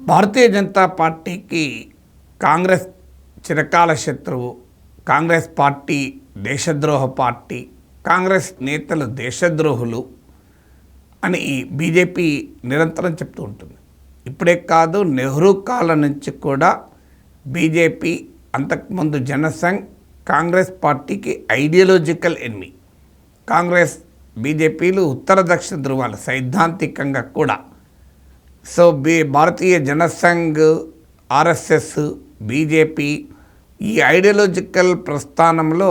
భారతీయ జనతా పార్టీకి కాంగ్రెస్ చిరకాల శత్రువు కాంగ్రెస్ పార్టీ దేశద్రోహ పార్టీ కాంగ్రెస్ నేతలు దేశద్రోహులు అని బీజేపీ నిరంతరం చెప్తూ ఉంటుంది. ఇప్పుడే కాదు నెహ్రూ కాలం నుంచి కూడా బీజేపీ అంతకుముందు జనసంఘ్ కాంగ్రెస్ పార్టీకి ఐడియాలజికల్ ఎన్మి. కాంగ్రెస్ బీజేపీలు ఉత్తర దక్షిణ ధృవాలు సైద్ధాంతికంగా కూడా so be Bharatiya Jan Sangh RSS BJP ఈ ఐడియాలజికల్ ప్రస్థానంలో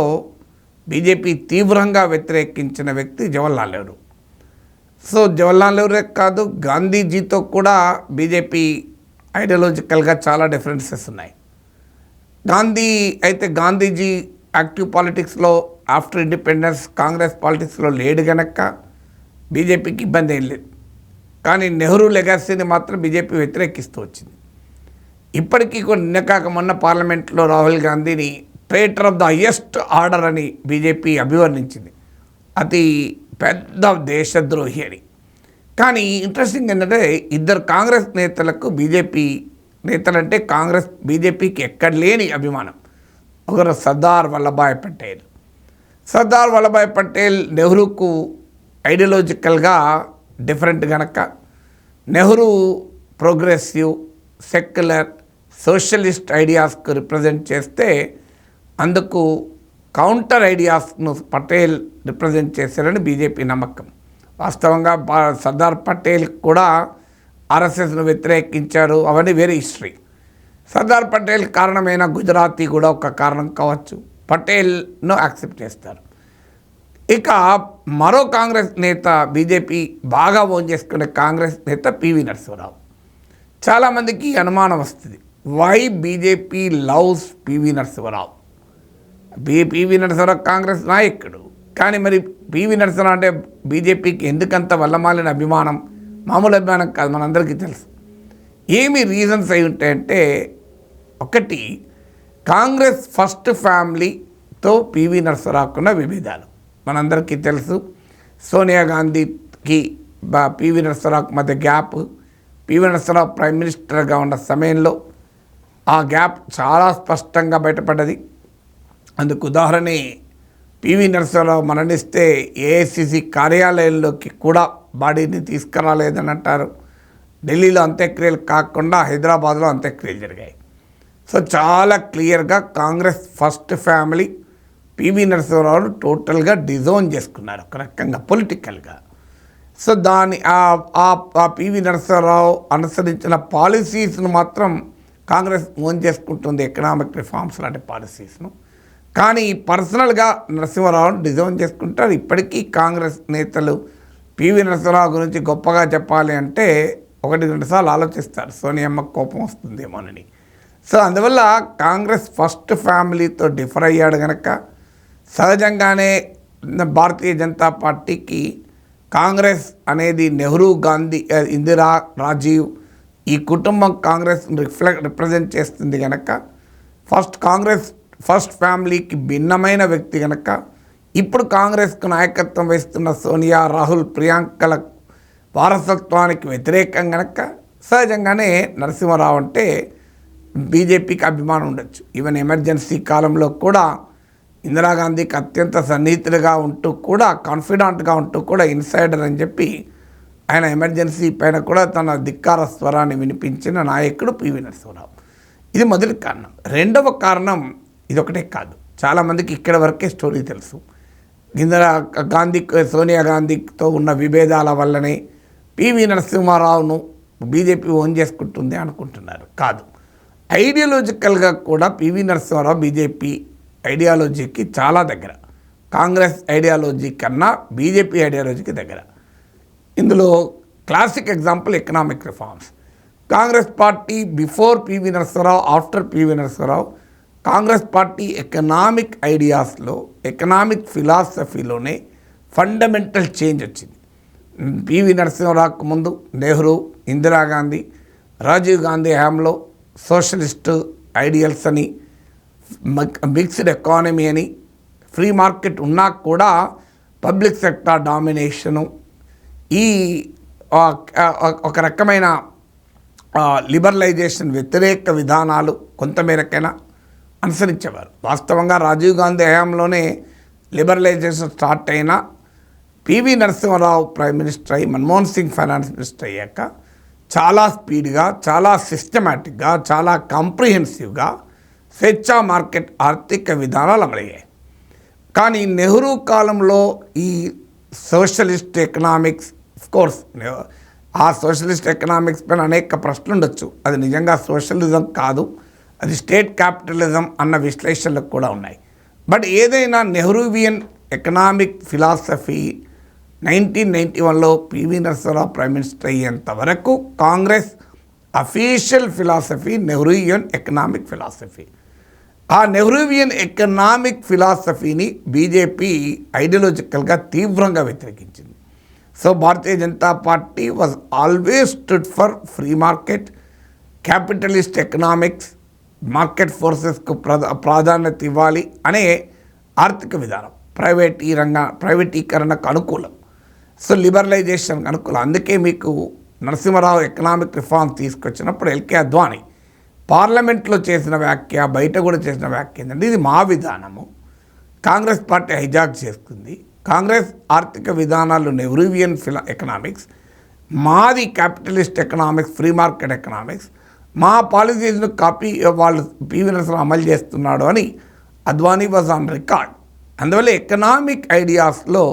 బీజేపీ తీవ్రంగా వ్యతిరేకించిన వ్యక్తి జవహర్లాల్ నెహ్రూ. సో జవహర్లాల్ నెహ్రూ కాదు గాంధీజీతో కూడా బీజేపీ ఐడియాలజికల్గా చాలా డిఫరెన్సెస్ ఉన్నాయి. గాంధీ అయితే గాంధీజీ యాక్టివ్ పాలిటిక్స్లో ఆఫ్టర్ ఇండిపెండెన్స్ కాంగ్రెస్ పాలిటిక్స్లో లేడు గనక బీజేపీకి ఇబ్బంది ఏం లేదు. కానీ నెహ్రూ లెగాసీని మాత్రం బీజేపీ వ్యతిరేకిస్తూ వచ్చింది. ఇప్పటికీ కూడా నిన్న కాక మొన్న పార్లమెంట్లో రాహుల్ గాంధీని traitor of the highest order అని బీజేపీ అభివర్ణించింది. అతి పెద్ద దేశద్రోహి అని. కానీ ఇంట్రెస్టింగ్ ఏంటంటే ఇద్దరు కాంగ్రెస్ నేతలకు బీజేపీ నేతలంటే కాంగ్రెస్ బీజేపీకి ఎక్కడ లేని అభిమానం. ఒకరు సర్దార్ వల్లభాయ్ పటేల్. సర్దార్ వల్లభాయ్ పటేల్ నెహ్రూకు ఐడియాలజికల్గా డిఫరెంట్ కనుక నెహ్రూ ప్రోగ్రెసివ్ సెక్యులర్ సోషలిస్ట్ ఐడియాస్కు రిప్రజెంట్ చేస్తే అందుకు కౌంటర్ ఐడియాస్ను పటేల్ రిప్రజెంట్ చేశారని బీజేపీ నమ్మకం. వాస్తవంగా సర్దార్ పటేల్ కూడా ఆర్ఎస్ఎస్ను వ్యతిరేకించారు అవన్నీ వేరే హిస్టరీ. సర్దార్ పటేల్ కారణమైన గుజరాతీ కూడా ఒక కారణం కావచ్చు. పటేల్ను యాక్సెప్ట్ చేస్తారు. ఇక మరో కాంగ్రెస్ నేత బీజేపీ బాగా ఓన్ చేసుకునే కాంగ్రెస్ నేత పివి నరసింహరావు. చాలామందికి అనుమానం వస్తుంది. Why BJP loves PV Narasimha Rao? B PV Narasimha Rao Congress నాయకుడు. కానీ మరి పివి నరసింహరావు అంటే బీజేపీకి ఎందుకంత వల్లమాలిన అభిమానం? మామూలు అభిమానం కాదు మనందరికీ తెలుసు. ఏమి రీజన్స్ అయి ఉంటాయంటే ఒకటి కాంగ్రెస్ ఫస్ట్ ఫ్యామిలీతో పివి నరసింహరావుకున్న విభేదాలు. మనందరికీ తెలుసు. సోనియా గాంధీకి బా- పివి నరసరావుకి మధ్య గ్యాప్. పివి నరసరావు ప్రైమ్ మినిస్టర్గా ఉన్న సమయంలో ఆ గ్యాప్ చాలా స్పష్టంగా బయటపడ్డది. అందుకు ఉదాహరణే పివి నరసింహరావు మరణిస్తే ఏఐసిసి కార్యాలయంలోకి కూడా బాడీని తీసుకురాలేదని అంటారు ఢిల్లీలో అంత్యక్రియలు కాకుండా హైదరాబాద్లో అంత్యక్రియలు జరిగాయి. సో చాలా క్లియర్గా Congress first family PV Narasimha Rao టోటల్గా డిజోన్ చేసుకున్నారు ఒక రకంగా పొలిటికల్గా. సో దాని ఆ- ఆ- ఆ పివి నరసింహరావు అనుసరించిన పాలసీస్ను మాత్రం కాంగ్రెస్ ఓన్ చేసుకుంటుంది ఎకనామిక్ రిఫార్మ్స్ లాంటి పాలసీస్ను. కానీ పర్సనల్గా నరసింహరావును డిజైన్ చేసుకుంటారు. ఇప్పటికీ కాంగ్రెస్ నేతలు పివి నరసింహరావు గురించి గొప్పగా చెప్పాలి అంటే ఒకటి రెండు సార్లు ఆలోచిస్తారు. సోనియమ్మ కోపం వస్తుందేమోనని. సో అందువల్ల కాంగ్రెస్ ఫస్ట్ ఫ్యామిలీతో డిఫర్ అయ్యాడు కనుక సహజంగానే భారతీయ జనతా పార్టీకి కాంగ్రెస్ అనేది నెహ్రూ గాంధీ ఇందిరా రాజీవ్ ఈ కుటుంబం కాంగ్రెస్ రిఫ్లెక్ట్ రిప్రజెంట్ చేస్తుంది కనుక ఫస్ట్ కాంగ్రెస్ ఫస్ట్ ఫ్యామిలీకి భిన్నమైన వ్యక్తి కనుక ఇప్పుడు కాంగ్రెస్కు నాయకత్వం వహిస్తున్న సోనియా రాహుల్ ప్రియాంకల వారసత్వానికి వ్యతిరేకం కనుక సహజంగానే నరసింహారావు అంటే బీజేపీకి అభిమానం ఉండొచ్చు. ఈవెన్ ఎమర్జెన్సీ కాలంలో కూడా ఇందిరాగాంధీకి అత్యంత సన్నిహితులుగా ఉంటూ కూడా కాన్ఫిడెంట్గా ఉంటూ కూడా ఇన్సైడర్ అని చెప్పి ఆయన ఎమర్జెన్సీ పైన కూడా తన ధిక్కార స్వరాన్ని వినిపించిన నాయకుడు పివి నరసింహరావు. ఇది మొదటి కారణం. రెండవ కారణం ఇదొకటే కాదు. చాలామందికి ఇక్కడ వరకే స్టోరీ తెలుసు. ఇందిరా గాంధీ సోనియా గాంధీతో ఉన్న విభేదాల వల్లనే పివి నరసింహారావును బీజేపీ ఓన్ చేసుకుంటుంది అనుకుంటున్నారు. కాదు. ఐడియాలజికల్గా కూడా పివి నరసింహారావు బీజేపీ ఐడియాలజీకి చాలా దగ్గర. కాంగ్రెస్ ఐడియాలజీ కన్నా బీజేపీ ఐడియాలజీకి దగ్గర. ఇందులో classic example economic reforms Congress party before PV Narasa Rao after PV Narasa Rao Congress party economic ఐడియాస్లో economic ఫిలాసఫీలోనే ఫండమెంటల్ చేంజ్ వచ్చింది. పివి నరసింహరావుకు ముందు నెహ్రూ ఇందిరాగాంధీ రాజీవ్ గాంధీ హయాంలో సోషలిస్టు ఐడియల్స్ అని మిక్స్డ్ ఎకానమీ అని ఫ్రీ మార్కెట్ ఉన్నా కూడా పబ్లిక్ సెక్టార్ డామినేషను ఈ ఒక రకమైన లిబరలైజేషన్ వ్యతిరేక విధానాలు కొంతమేరకైనా అనుసరించేవారు. వాస్తవంగా రాజీవ్ గాంధీ హయాంలోనే లిబరలైజేషన్ స్టార్ట్ అయినా పివి నరసింహారావు ప్రైమ్ మినిస్టర్ అయ్యి మన్మోహన్ సింగ్ ఫైనాన్స్ మినిస్టర్ అయ్యాక చాలా స్పీడ్గా చాలా సిస్టమేటిక్గా చాలా కాంప్రిహెన్సివ్గా స్వేచ్ఛా మార్కెట్ ఆర్థిక విధానాలు అమలయ్యాయి కానీ నెహ్రూ కాలంలో ఈ సోషలిస్ట్ ఎకనామిక్స్ కోర్స్ ఆ సోషలిస్ట్ ఎకనామిక్స్ పైన అనేక ప్రశ్నలు ఉండొచ్చు. అది నిజంగా సోషలిజం కాదు అది స్టేట్ క్యాపిటలిజం అన్న విశ్లేషణలకు కూడా ఉన్నాయి. బట్ ఏదైనా Nehruvian economic philosophy nineteen ninety వన్లో పివి నరసింహరావు ప్రైమ్ మినిస్టర్ అయ్యేంత వరకు Congress official philosophy Nehruvian economic philosophy. ఆ నెహ్రూవియన్ ఎకనామిక్ ఫిలాసఫీని బీజేపీ ఐడియాలజికల్గా తీవ్రంగా వ్యతిరేకించింది. So Bharatiya Janata party was always stood for free market capitalist economics market ఫోర్సెస్కు ప్రధా ప్రాధాన్యత ఇవ్వాలి అనే ఆర్థిక విధానం ప్రైవేట్ ఈ రంగ ప్రైవేటీకరణకు అనుకూలం. సో లిబరలైజేషన్కి అనుకూలం. అందుకే మీకు నరసింహరావు ఎకనామిక్ రిఫార్మ్స్ తీసుకొచ్చినప్పుడు ఎల్కే అద్వానీ పార్లమెంట్లో చేసిన వ్యాఖ్య బయట కూడా చేసిన వ్యాఖ్య ఏంటంటే ఇది మా విధానము. కాంగ్రెస్ పార్టీ హైజాక్ చేస్తుంది. కాంగ్రెస్ ఆర్థిక విధానాలు నెహ్రూవియన్ ఫిలా ఎకనామిక్స్ మాది capitalist economics free market economics మా పాలసీస్ను కాపీ వాళ్ళు పివి నరసింహ అమలు చేస్తున్నాడు అని అద్వానీ వాజ్ ఆన్ రికార్డ్. అందువల్ల ఎకనామిక్ ఐడియాస్లో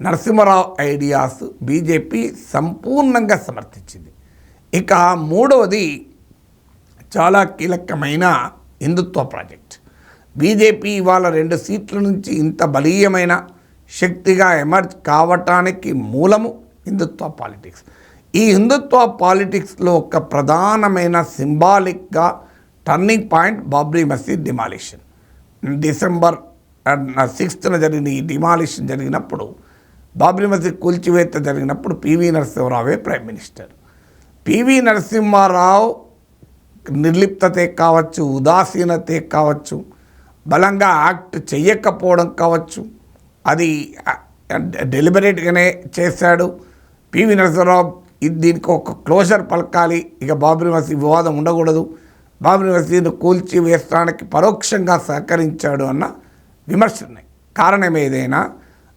నరసింహరావు ఐడియాస్ బీజేపీ సంపూర్ణంగా సమర్థించింది. ఇక మూడవది చాలా కీలకమైన హిందుత్వ ప్రాజెక్ట్. బీజేపీ ఇవాళ రెండు సీట్ల నుంచి ఇంత బలీయమైన శక్తిగా ఎమర్జ్ కావటానికి మూలము హిందుత్వ పాలిటిక్స్. ఈ హిందుత్వ పాలిటిక్స్లో ఒక ప్రధానమైన సింబాలిక్గా టర్నింగ్ పాయింట్ బాబ్రీ మసీద్ డిమాలిషన్. డిసెంబర్ సిక్స్త్న జరిగిన ఈ డిమాలిషన్ జరిగినప్పుడు బాబ్రీ మసీద్ కూల్చివేత జరిగినప్పుడు పివి నరసింహారావే ప్రైమ్ మినిస్టర్. పివి నరసింహారావు నిర్లిప్తతే కావచ్చు ఉదాసీనతే కావచ్చు బలంగా యాక్ట్ చెయ్యకపోవడం కావచ్చు. అది డెలిబరేట్గానే చేశాడు. పివి నరసింహరావు దీనికి ఒక క్లోజర్ పలకాలి. ఇక బాబ్రీ మసీద్ వివాదం ఉండకూడదు. బాబ్రీ మసీద్ను కూల్చి వేస్తానికి పరోక్షంగా సహకరించాడు అన్న విమర్శలు కారణం ఏదైనా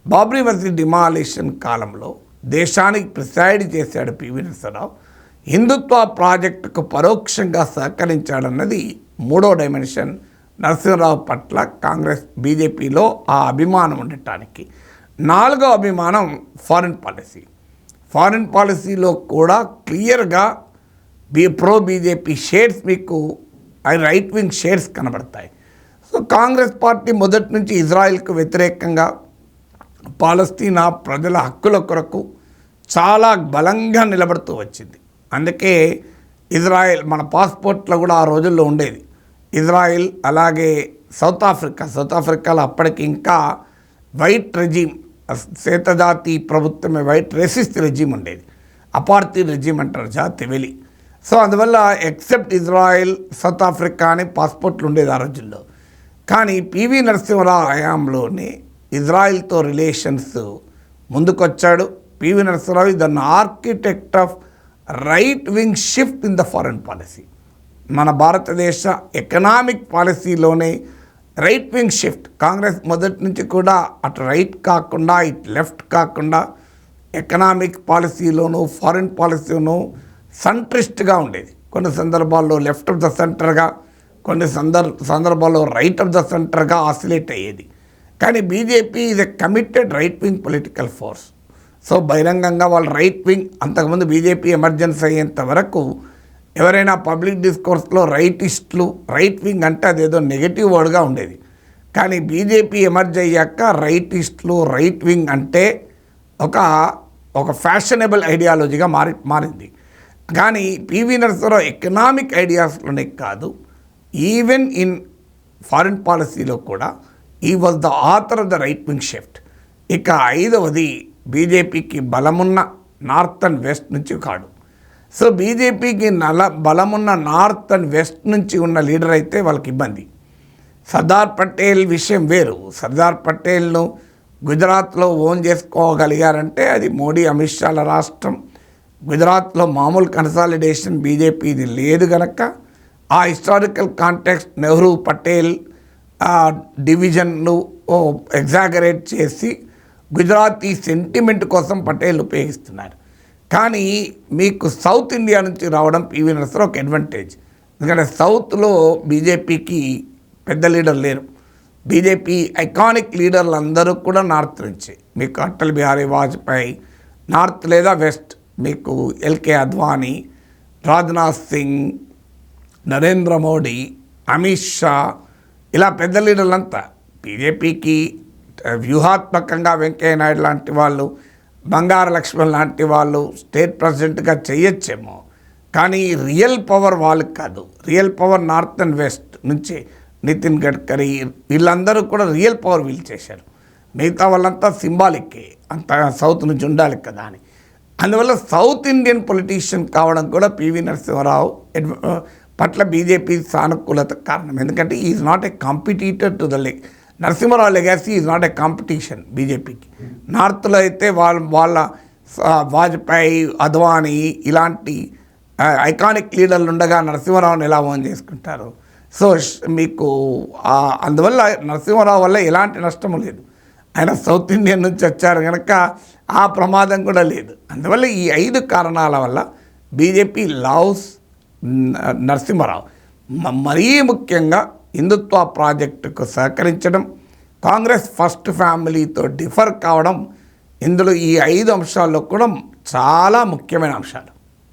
బాబ్రీ మసీద్ డిమాలిషన్ కాలంలో దేశానికి ప్రిసైడ్ చేశాడు పివి నరసింహరావు. హిందుత్వ ప్రాజెక్టుకు పరోక్షంగా సహకరించాడన్నది మూడో డైమెన్షన్ నరసింహరావు పట్ల కాంగ్రెస్ బీజేపీలో ఆ అభిమానం ఉండటానికి. నాలుగో అభిమానం ఫారిన్ పాలసీ. ఫారిన్ పాలసీలో కూడా క్లియర్గా బీ ప్రో బీజేపీ షేడ్స్ మీకు రైట్ వింగ్ షేడ్స్ కనబడతాయి. సో కాంగ్రెస్ పార్టీ మొదటి నుంచి ఇజ్రాయెల్కు వ్యతిరేకంగా పాలస్తీనా ప్రజల హక్కుల కొరకు చాలా బలంగా నిలబడుతూ వచ్చింది. అందుకే ఇజ్రాయెల్ మన పాస్పోర్ట్లో కూడా ఆ రోజుల్లో ఉండేది. ఇజ్రాయెల్ అలాగే సౌత్ ఆఫ్రికా సౌత్ ఆఫ్రికాలో అప్పటికి ఇంకా వైట్ రెజీమ్ శ్వేతజాతి ప్రభుత్వమే వైట్ రెసిస్ట్ రెజీమ్ ఉండేది. అపార్థి రెజీమ్ అంటారు జాతి వెలి. సో అందువల్ల ఎక్సెప్ట్ ఇజ్రాయెల్ సౌత్ ఆఫ్రికా అని పాస్పోర్ట్లు ఉండేది ఆ రోజుల్లో. కానీ పివి నరసింహరావు హయాంలోనే ఇజ్రాయెల్తో relations ముందుకొచ్చాడు. PV Narasimha Rao then architect of right wing shift in the foreign policy మన భారతదేశ ఎకనామిక్ పాలసీలోనే రైట్ వింగ్ షిఫ్ట్ కాంగ్రెస్ మొదటి నుంచి కూడా అటు రైట్ కాకుండా ఇటు లెఫ్ట్ కాకుండా ఎకనామిక్ పాలసీలోనూ ఫారిన్ పాలసీలోనూ సంట్రిస్ట్గా ఉండేది. కొన్ని సందర్భాల్లో లెఫ్ట్ ఆఫ్ ద సెంటర్గా కొన్ని సందర్ సందర్భాల్లో రైట్ ఆఫ్ ద సెంటర్గా ఆసిలేట్ అయ్యేది. కానీ బీజేపీ ఇది a committed right wing political force so బహిరంగంగా వాళ్ళు రైట్ వింగ్ అంతకుముందు బీజేపీ ఎమర్జెన్సీ అయ్యేంత వరకు ఎవరైనా పబ్లిక్ డిస్కోర్స్లో రైటిస్టులు రైట్ వింగ్ అంటే అదేదో నెగిటివ్ వర్డ్గా ఉండేది. కానీ బీజేపీ ఎమర్జ్ అయ్యాక రైటిస్టులు రైట్ వింగ్ అంటే ఒక ఒక ఫ్యాషనబుల్ ఐడియాలజీగా మారి మారింది. కానీ పివి నరసింహరావు ఎకనామిక్ ఐడియాస్లోనే కాదు ఈవెన్ ఇన్ ఫారిన్ పాలసీలో కూడా ఈ was the author of the right wing shift ఇక ఐదవది బీజేపీకి బలమున్న నార్త్ అండ్ వెస్ట్ నుంచి కాడు. సో బీజేపీకి నల బలమున్న నార్త్ అండ్ వెస్ట్ నుంచి ఉన్న లీడర్ అయితే వాళ్ళకి ఇబ్బంది. సర్దార్ పటేల్ విషయం వేరు. సర్దార్ పటేల్ను గుజరాత్లో ఓన్ చేసుకోగలిగారంటే అది మోడీ అమిత్ షాల రాష్ట్రం. గుజరాత్లో మామూలు కన్సాలిడేషన్ బీజేపీది లేదు గనక. ఆ హిస్టారికల్ కాంటెక్స్ట్ నెహ్రూ పటేల్ డివిజన్ను ఎగ్జాగరేట్ చేసి గుజరాతీ సెంటిమెంట్ కోసం పటేల్ ఉపయోగిస్తున్నారు. కానీ మీకు సౌత్ ఇండియా నుంచి రావడం పివి నరసరావు ఒక అడ్వాంటేజ్ ఎందుకంటే సౌత్లో బీజేపీకి పెద్ద లీడర్ లేరు. బీజేపీ ఐకానిక్ లీడర్లు అందరూ కూడా నార్త్ నుంచి. మీకు అటల్ బిహారీ వాజ్పేయి నార్త్ లేదా వెస్ట్ మీకు ఎల్కే అద్వానీ రాజ్నాథ్ సింగ్ నరేంద్ర మోడీ అమిత్ షా ఇలా పెద్ద లీడర్లంతా. బీజేపీకి వ్యూహాత్మకంగా వెంకయ్య నాయుడు లాంటి వాళ్ళు బంగారు లక్ష్మణ్ లాంటి వాళ్ళు స్టేట్ ప్రెసిడెంట్గా చేయొచ్చేమో కానీ రియల్ పవర్ వాళ్ళకి కాదు. Real power north and west నుంచి నితిన్ గడ్కరీ వీళ్ళందరూ కూడా రియల్ పవర్ వీళ్ళు చేశారు మిగతా వాళ్ళంతా సింబాలిక్కే. అంత సౌత్ నుంచి ఉండాలి కదా అని. అందువల్ల సౌత్ ఇండియన్ పొలిటీషియన్ కావడం కూడా పివి నరసింహారావు పట్ల బీజేపీ సానుకూలత కారణం. ఎందుకంటే is not a competitor to the లె Narasimha Rao legacy is not a competition బీజేపీకి నార్త్లో అయితే వాళ్ళ వాళ్ళ వాజ్పేయి అద్వానీ ఇలాంటి ఐకానిక్ లీడర్లు ఉండగా నరసింహారావుని ఎలా ఓన్ చేసుకుంటారు? సో మీకు అందువల్ల నరసింహారావు వల్ల ఎలాంటి నష్టము లేదు. ఆయన సౌత్ ఇండియన్ నుంచి వచ్చారు కనుక ఆ ప్రమాదం కూడా లేదు. అందువల్ల ఈ ఐదు కారణాల వల్ల బీజేపీ లవ్స్ నరసింహరావు నరసింహారావు. మ- మరీ ముఖ్యంగా హిందుత్వ ప్రాజెక్టుకు సహకరించడం కాంగ్రెస్ ఫస్ట్ ఫ్యామిలీతో డిఫర్ కావడం ఇందులో ఈ ఐదు అంశాల్లో కూడా చాలా ముఖ్యమైన అంశాలు.